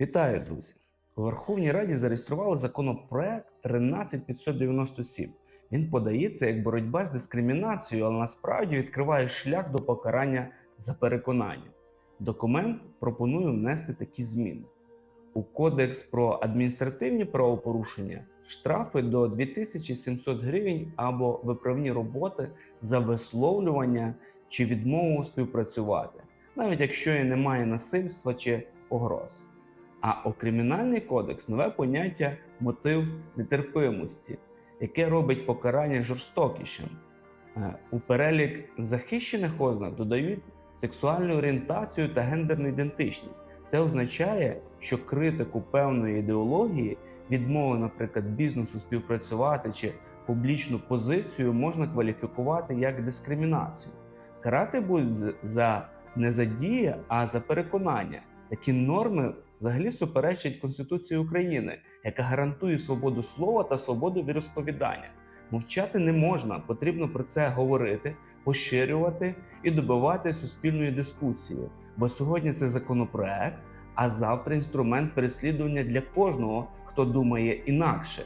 Вітаю, друзі! У Верховній Раді зареєстрували законопроект 13597. Він подається як боротьба з дискримінацією, але насправді відкриває шлях до покарання за переконанням. Документ пропонує внести такі зміни. У Кодекс про адміністративні правопорушення штрафи до 2700 гривень або виправні роботи за висловлювання чи відмову співпрацювати, навіть якщо і немає насильства чи погроз. А у кримінальний кодекс нове поняття мотив нетерпимості, яке робить покарання жорстокішим. Е, У перелік захищених ознак додають сексуальну орієнтацію та гендерну ідентичність. Це означає, що критику певної ідеології, відмови, наприклад, бізнесу співпрацювати чи публічну позицію можна кваліфікувати як дискримінацію. Карати будуть за не за дії, а за переконання. Такі норми взагалі суперечить Конституції України, яка гарантує свободу слова та свободу віросповідання. Мовчати не можна, потрібно про це говорити, поширювати і добивати суспільної дискусії. Бо сьогодні це законопроект, а завтра інструмент переслідування для кожного, хто думає інакше.